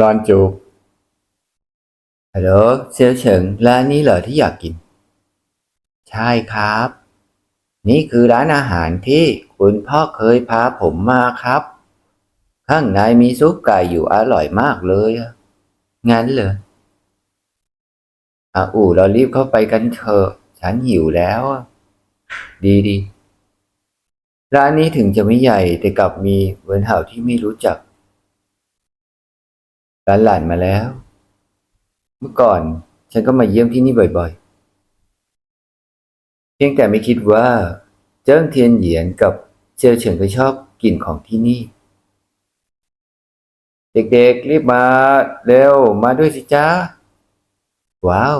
ร้านจ๊กฮัลโหลเซียวเฉิงร้านนี้เหรอที่อยากกิน ใช่ครับ นี่คือร้านอาหารที่คุณพ่อเคยพาผมมาครับ ข้างในมีซุปไก่อยู่อร่อยมากเลย งั้นเหรออะอู่เรารีบเข้าไปกันเถอะ ฉันหิวแล้ว ดีดี ร้านนี้ถึงจะไม่ใหญ่แต่กลับมีเวิร์นเห่าที่ไม่รู้จัก หลานมาแล้ว เมื่อก่อนฉันก็มาเยี่ยมที่นี่บ่อยๆ เพียงแต่ไม่คิดว่า เจิ้งเทียนเหยียนกับเจียวเฉิงก็ชอบกลิ่นของที่นี่ เด็กๆรีบมาเร็วมาด้วยสิจ้าว้าว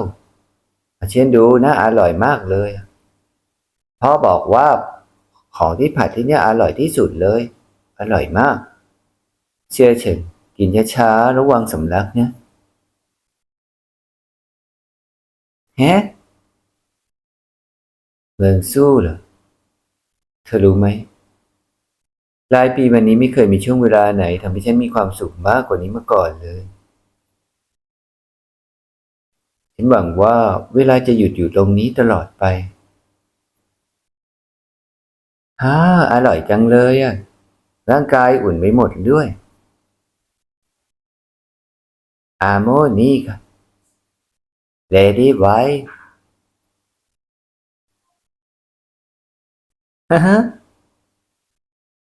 อาเชียนดูนะอร่อยมากเลยพ่อบอกว่าของที่ผัดที่นี่อร่อยที่สุดเลย อร่อยมาก เชื่อเฉิง กินช้าๆระวังสำลักนะแฮะเมืองสู้เหรอเธอรู้ไหมรายปีวันนี้ไม่เคยมีช่วงเวลาไหนทำให้ฉันมีความสุขมากกว่านี้มาก่อนเลย ฉันหวังว่าเวลาจะหยุดอยู่ตรงนี้ตลอดไปฮ่าอร่อยจังเลยอะ ร่างกายอุ่นไปหมดด้วย อาโมนี่ค่ะเลดี้ไว้ฮ่าฮะ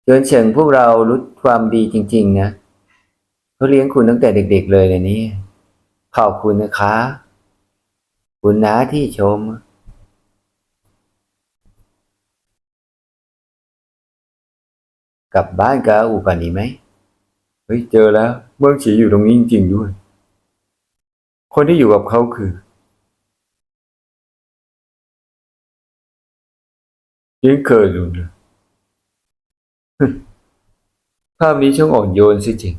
เชิญเฉิงพวกเรารู้ความดีจริง ๆ นะเขาเลี้ยงคุณตั้งแต่เด็ก ๆ เลยนะเนี่ขอบคุณนะคะ คุณน้าที่ชม กลับบ้านกับอาอูก่อนดีไหม เฮ้ย เจอแล้ว เมืองฉีอยู่ตรงนี้จริง ๆ ด้วย คนที่อยู่กับเขาคือยิ่งเคยดูนะภาพนี้ช่างอ่อนโยนสิจริง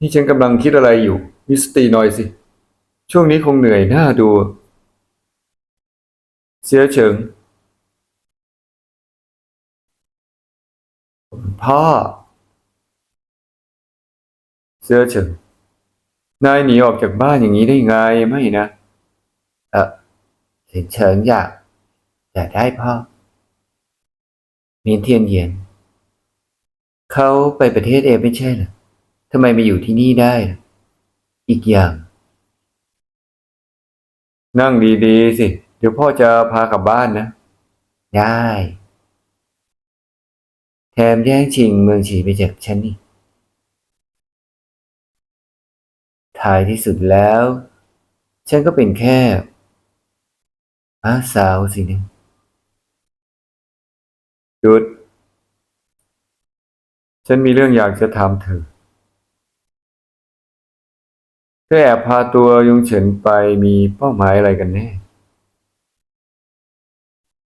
นี่ฉันกำลังคิดอะไรอยู่มีสติหน่อยสิ ช่วงนี้คงเหนื่อยหน้าดู เสียเฉิงพ่อ เสื้อเฉิงนายหนีออกจากบ้านอย่างนี้ได้ไงไม่นะเออเฉินเฉิงอยากอยากได้พ่อเมียนเทียนเหยียนเขาไปประเทศเอไม่ใช่เหรอทำไมมาอยู่ที่นี่ได้ล่ะอีกอย่าง นั่งดีๆสิ เดี๋ยวพ่อจะพากลับบ้านนะ ได้ แถมแย่งชิงเมืองฉีไปจากฉันนี่ ท้ายที่สุดแล้ว ฉันก็เป็นแค่อาสาวสินะหยุด ฉันมีเรื่องอยากจะถามเธอเธอแอบพาตัวยงเฉินไปมีเป้าหมายอะไรกันแน่